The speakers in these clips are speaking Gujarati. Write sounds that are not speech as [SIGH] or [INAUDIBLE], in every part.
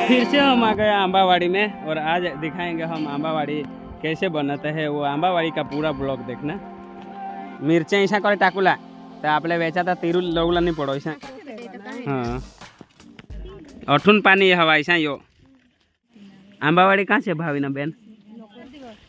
फिर से हम आ गए आंबावाड़ी में और आज दिखाएंगे हम आंबावाड़ी कैसे बनाते हैं वो आंबावाड़ी का पूरा ब्लॉग देखना मिरच्या ऐसा करे टाकूला तर आपल्या वेचाता तिरू लवला नाही पडो ऐसा હા અઠુન પાણી હવા ऐसा यो આંબાવાડી કાં છે ભાવીના બેન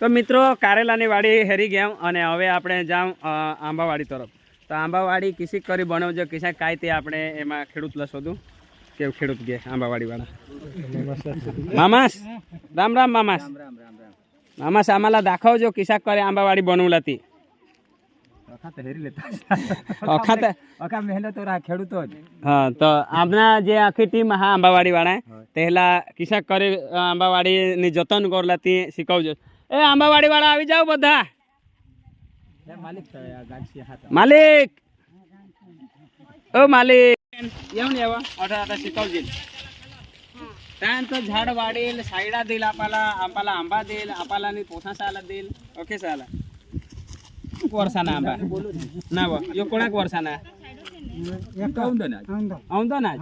તો મિત્રો કારેલાની વાડી હેરી ગયા અને હવે આપણે જાઉં અ, આંબાવાડી તરફ તો આંબાવાડી કિસી કરી બનાવજો કિસા કાંઈ તે આપણે એમાં ખેડૂતલા શોધું કેવું ખેડૂત ગયા આંબાવાડી વાળા મામાસ રામ રામ મામાસ. મામાસ આમાલા દાખવજો કિસાક કરે આંબાવાડી બનવલાતી હા તો આપણા જે આખી ટીમ હા આંબાવાડી વાળા તેલા કિસાક કરી આંબાવાડી ની જતન કરલા તે શીખવજો એ આંબાવાડી માલિક. येऊन यावं आता आता शिकवतील त्यानंतर झाड वाढेल साईडा देईल आपल्याला आंबाला आंबा देईल आपल्याला आणि पोसा साला देईल ओके साला वर्षाना आंबा ना व यो कोणाक वर्षाना औंदा ना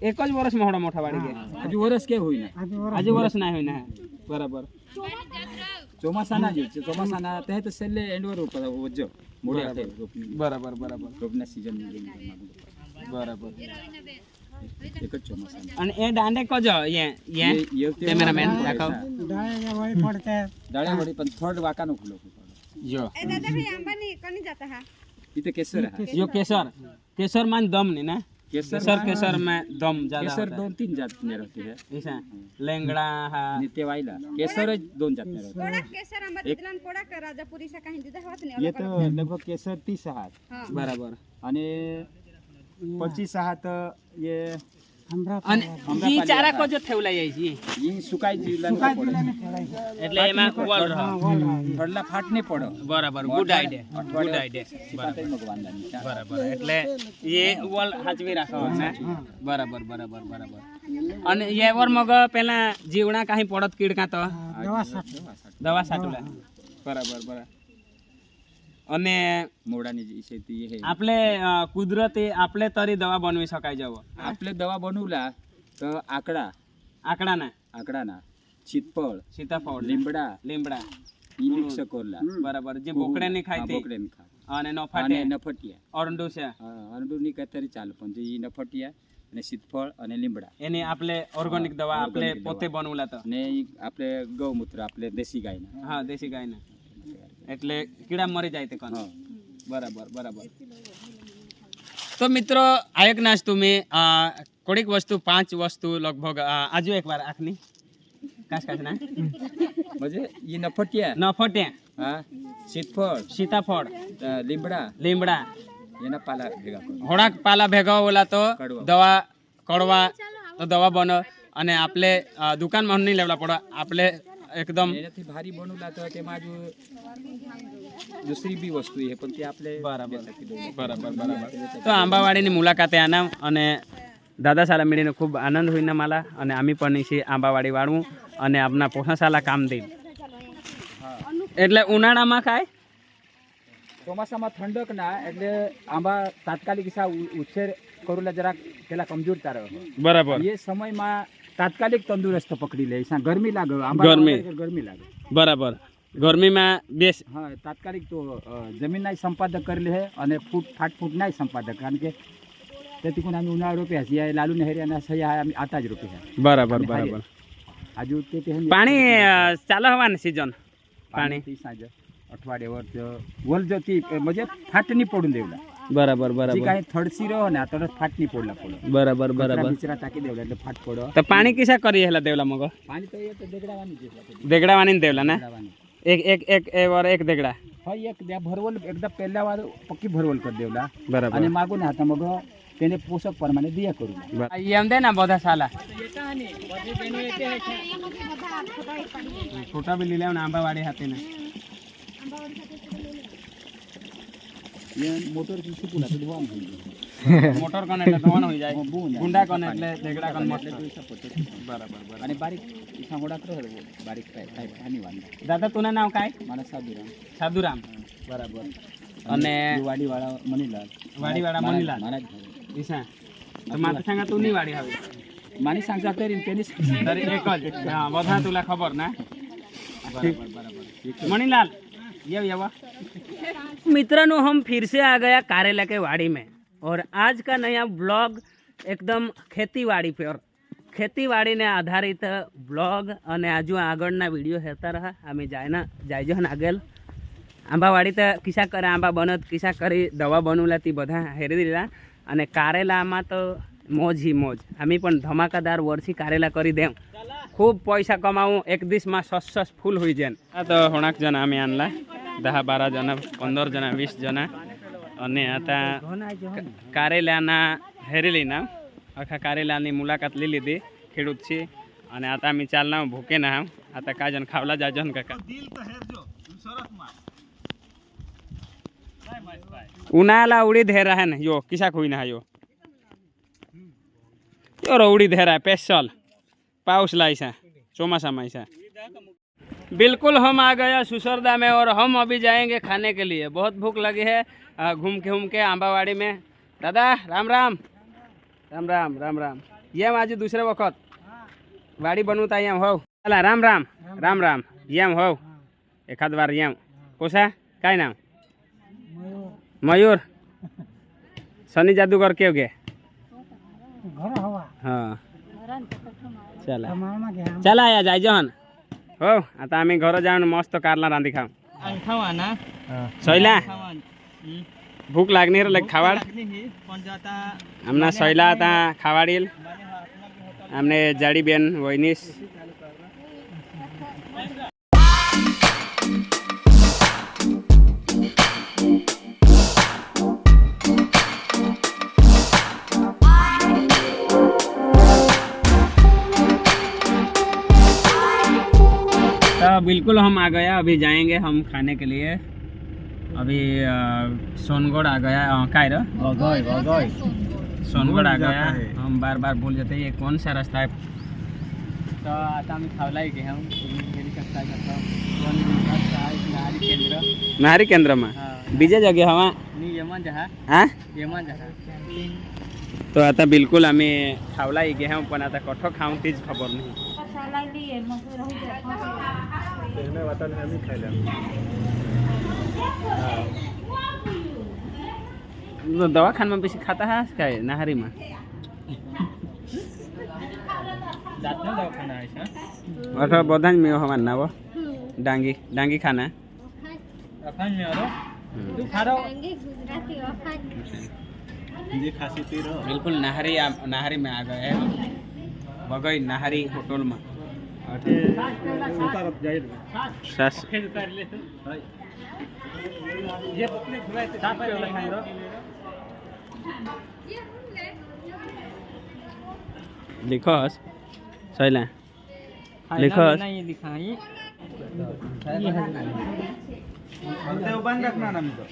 एक જ વર્ષ મોટો મોટા વાડી ગયા હજુ વરસ કે હોય ને આજે વર્ષ ના હોય ને બરાબર ચોમાસાના જ છે ચોમાસાના તે તો છેલ્લે એન્ડવર ઉપર વજો મોડે હાથે રોપની બરાબર બરાબર રોપના સીઝન બરાબર એક જ ચોમાસાના અને એ દાંડે કજો યે યે કેમેરામેન દેખાવ દાળે વળી પણ થર્ડ વાકાનો ખુલ્લો પડે જો दादा भाई आंबा नहीं कौन जाता है ઈ તો કેસર હા यो केसर केसर मान दम नहीं ना केसर केसर केसर में दम ज्यादा केसर होता दोन तीन जात ने रहती है है ऐसा लेंगड़ा हा नित्य वाईला केसर જ दोन जात ने रहती कोड़ा केसर आंबा दिदलन कोड़ा का राजापुरी से कहीं दीदा होत नहीं ये तो लगभग केसर तीस हाथ हाँ बराबर અને પચીસ હાથ ये અને ઈ ચારા કો જો થેવલા જાય છે. ઈ સુકાઈ જીવલા એટલે એમાં રહે ફાટ પડો. બરાબર ગુડ આઈડિયા ગુડ આઈડિયા. બરાબર. એટલે એ વોલ હાચવી રાખવા બરાબર બરાબર બરાબર. અને એવર મગ પેલા જીવણા કાંઈ પડત કીડકા તો દવા સાટુલા બરાબર બરાબર. અને મોડાની જે છે તે હે. આપણે કુદરતી આપણે તરી દવા બનાવી શકાય જવો આપણે દવા બનવલા તો આકડા. આકડાના. આકડાના. ચીતપળ સીતાફળ લીમડા. લીમડા. ઈ કોરલા. બરાબર. જે બોકડે ની ખાય તે બોકડે ને ખાય અને નફાટે. નફટિયા. ઓરંડુ છે. અરડું ની કતરી ચાલે પણ જે ઈ નફટિયા અને સીતફળ અને લીમડા. એની આપણે ઓર્ગેનિક દવા આપણે પોતે બનવલા તો. ને આપણે ગૌમૂત્ર આપણે દેશી ગાયના. હા દેશી ગાયના. એટલે કીડા મરી જાય તે કાનો બરાબર બરાબર. તો મિત્રો આ એક નાસ્તો મેં કોડીક વસ્તુ પાંચ વસ્તુ લગભગ આજુ એકવાર આંખની. કાસ કાસ ના. મજે ઈ નફટિયા. નફટિયા. હા. સીતફળ. સીતાફળ લીમડા. લીમડા. એના પાલા ભેગા ઓલા તો દવા કડવા તો દવા બનો. અને આપણે દુકાનમાં નહીં લેવડા પડે આપણે એકદમ. એનાથી ભારી બનવલા કે તેમાં જો દૂસરી બી વસ્તુ છે પણ તે આપણે બરાબર. બરાબર બરાબર. તો આંબાવાડીની મુલાકાતે આના અને દાદા સાલા મળીને ખૂબ આનંદ હોઈને માલા અને આम्ही પણ છે આંબાવાડી વાળવું અને આપના પોષણશાલા કામ દઈ એટલે ઉનાળામાં ખાય? ચોમાસામાં ઠંડક ના એટલે આંબા તાત્કાલિક ઉછેર ઉછેર કરેલા જરાક પેલા કમજોર તારે બરાબર. એ સમયમાં તાત્કાલિક તંદુરસ્ત પકડી લે ગરમી લાગે ગરમી ગરમી લાગે બરાબર ગરમીમાં બેસ હા તાત્કાલિક તો જમીન જમીનના સંપાદક કરી લે અને ફૂટ ફાટ ફૂટના સંપાદક કારણ કે તેથી અમે ઉનાળો રોપ્યા છીએ લાલુ નહેરિયાના સહ્યા આતા જ રોપ્યા બરાબર બરાબર આજુ તે પાણી ચાલો હવાની સિઝન પાણી સાંજે અઠવાડિયે વર્ષ વલ જતી મજે ફાટની પડું દેવડા બરાબર જે બરાબર કાંઈ થડસી રહ્યો ને આ તરત ફાટ નહીં પડલા પડો બરાબર કચરા બરાબર બિચરા ટાંકી દેવલા એટલે ફાટ પડો તો પાણી કિસા કરી હેલા દેવલા મગો પાણી તો એ તો દેગડાવાની છે એટલે દેગડાવાની ને દેવલા ને દેગડાવાની. એક એક એક એ વાર એક દેગડા હા એક બે ભરવલ એકદમ પહેલા વાર પક્કી ભરવલ કરી દેવલા બરાબર અને માગો ને હાથા મગો તેને પોષક પ્રમાણે દિયા કરું એમ દે ને બધા સાલા છોટા બી લીલા ને આંબા વાડી હતી ને મોટર સુકું એટલે વાન [LAUGHS] મોટર કન એટલે ધોવાન હોઈ જાય. ગુંડા કન એટલે ઢેગડા કન મસ્ત. બરાબર અને બારીક સાંભળા કરો બારીક ટાઈપ આની વાત દાદા તુના નામ કાય મારા સાધુરામ. સાધુરામ. બરાબર. અને વાડીવાળા મનીલાલ. વાડીવાળા મનીલાલ. મારા જ ઈસા તો માતા સાંગા તું ની વાડી આવે. માની સાંગા તેરી તેની એક જ. હા વધા તુલા ખબર ના? બરાબર બરાબર. મણીલાલ યવ યવા. वाह मित्रों हम फिर से आ गया कारेला के वाड़ी में और आज का नया ब्लॉग एकदम ખેતીવાડી પર ખેતીવાડીને આધારિત બ્લોગ અને આજુ આગળના વિડીયો હેરતા રહ્યા અમે જાયના જાયજો ને આગળ આંબાવાડી તો કિસ્સા કરે આંબા બનત કિસ્સા કરી દવા બનવલા તે બધા હેરી દીધા અને કારેલામાં તો મોજ હી મોજ અમે પણ ધમાકાદાર વર્ષી કારેલા કરી દેમ ખૂબ પૈસા કમાવું એક દિવસમાં સસ સસ ફૂલ હોઈ જાય આ તો હોણાક જણા અમે આનલા દહ બાર જણા પંદર જણા વીસ જણા અને હતા કારેલાના હેરેલીના આખા કારેલાની મુલાકાત લઈ લીધી ખેડૂત છે અને આતા અમે ચાલના ભૂકે ના આતા કાજન ખાવલા જાજો ને કાકા ઉનાલા ઉડી ધેરા હે ને યો કિસા ખોઈ ના યો યો ઉડી ધેરા પેશલ પાઉસ લાઈસા ચોમાસામાં આઈસા बिल्कुल हम आ गया सुसरदा में और हम अभी जाएँगे खाने के लिए। बहुत भूख लगी है घूम के घूम के आंबावाड़ी में। दादा राम राम। राम राम राम राम। येम आज दुसरे वखत। वाडी बनवता येम हो चला राम राम। राम राम। येम हो एखाद बार येम। कोसा? काय नाव मयूर। सनी जादूगर केव गे? हाँ। चला। चला या जायजो हन हो आता आम्ही घर जाऊन मस्त कारला रांधी खाऊ खावाना सैला भूक लागणी रे लाईक खावाड आमना सैला आता खावाडील आमने जाडी बेन वैनीस बिल्कुल हम आ गया अभी जाएँगे हम खाने के लिए। अभी सोनगढ़ आ गया कायरा सोनगढ़ आ गया। हम बार बार भूल जाते हैं ये कौन सा रास्ता है? तो आता हमें खावला ही हम नारी केंद्र। में? हाँ। विजय जगह हवा यमन जहाँ यमन जहाँ तो आता बिल्कुल हमें खावला ही गेहूँ पण आता कठो खाऊन तीज खबर नाही। तेहने वतन तो में भी खेले हाँ। तो दवा खान में पैसे खाता है क्या नहारी में? अठा बदान में हमार ना वो? हाँ। डांगी डांगी खाना है? अखान में आरो? हाँ। तू खा रहा डांगी गुजराती अखान जी खासी पी रहो बिल्कुल नहरी नहरी में आ गए। बगई नहरी होटल में। सास ये अपने घुमाए थे साफ़ वाला खाए रो लिखोस सही लिखोस। नहीं लिखाई ये है। ना बंद रखना ना मुझे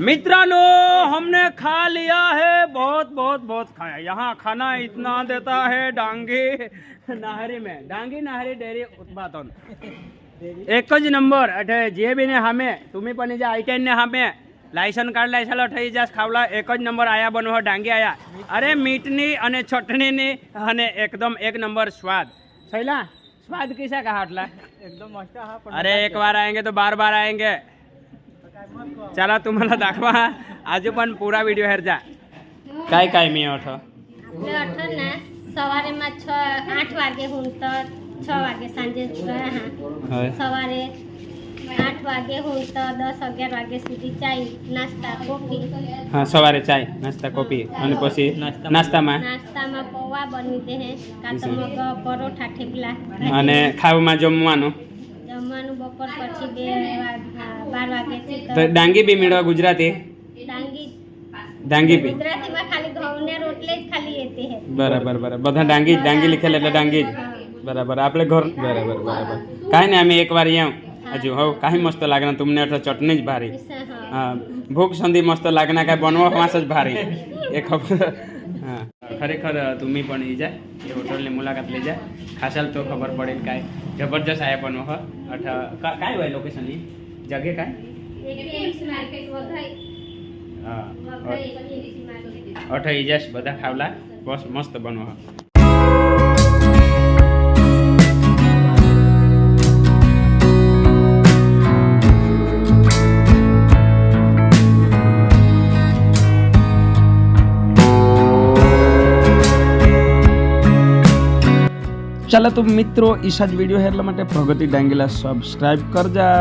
मित्रांनो हमने खा लिया है बहुत बहुत बहुत खाया यहाँ खाना इतना देता है डांगी नाहरी में डांगी नाहरी डेरी उत्पादन एक જ નંબર એટલે જે બીને સામે તમે પણ જે આઈટેન ને સામે લાયસન્સ કાર્ડ લાયસલ થઈ જાસ ખાવલા એક જ નંબર આયા બનવો ડાંગી આયા અરે મીટની અને ચટણીની અને એકદમ એક નંબર સ્વાદ સૈલા સ્વાદ કિસા કહા આટલા एकदम मस्त हा पण अरे एक बार आएंगे तो बार बार आएंगे चला तुम्हाला दाखवा આજુ પણ પૂરા વિડીયો હેરજા काय काय मी ઓઠો એટલે અઠર ના સવારેમાં છ આઠ વાગે હું તો છ વાગે સાંજે ગયા હા સવારે આઠ વાગે હું તો દસ અગિયાર વાગે સુધી ચાય નાસ્તા કોફી હા સવારે ચાય નાસ્તા કોફી અને પછી નાસ્તામાં નાસ્તામાં પૌવા બની દે હે કાં તો મગ પરોઠા ઠેપલા અને ખાવામાં જમવાનું જમવાનું બપોર પછી બે વાગ- હા, બાર વાગ્યાથી તો તો ડાંગી બી મેળવા ગુજરાતી ડાંગી ડાંગી બી ગુજરાતીમાં ખાલી ઘઉંને રોટલે જ ખાલી એતે હે બરાબર બરાબર બધા ડાંગી જ ડાંગી લીખેલ એટલે ડાંગી જ બરાબર આપણે ઘર બરાબર બરાબર કાંઈ નહીં અમે એકવાર અહીંયા હજુ હવ કાંઈ મસ્ત લાગે તમને એટલે ચટણી જ ભારી હા હા ભૂખ સંધી મસ્ત લાગના કાંઈ બનવા વાસ જ ભારી એ ખબર હા ખરેખર तुम्ही પણ ઈ જાય એ હોટલની મુલાકાત લઈ જાય ખાસાલ તો ખબર પડે કે કાંઈ જબરજસ્ત આયા પણ હ અઠ કા- કાંઈ હોય લોકેશન ઈ જગે કાંઈ? અઠાઈ જશ બધા ખાવલા. બસ મસ્ત બનવા ચાલો તો મિત્રો ઈશાજ વીડિયો હેરલા માટે પ્રગતિ ડાંગીલા સબસ્ક્રાઈબ કરજા.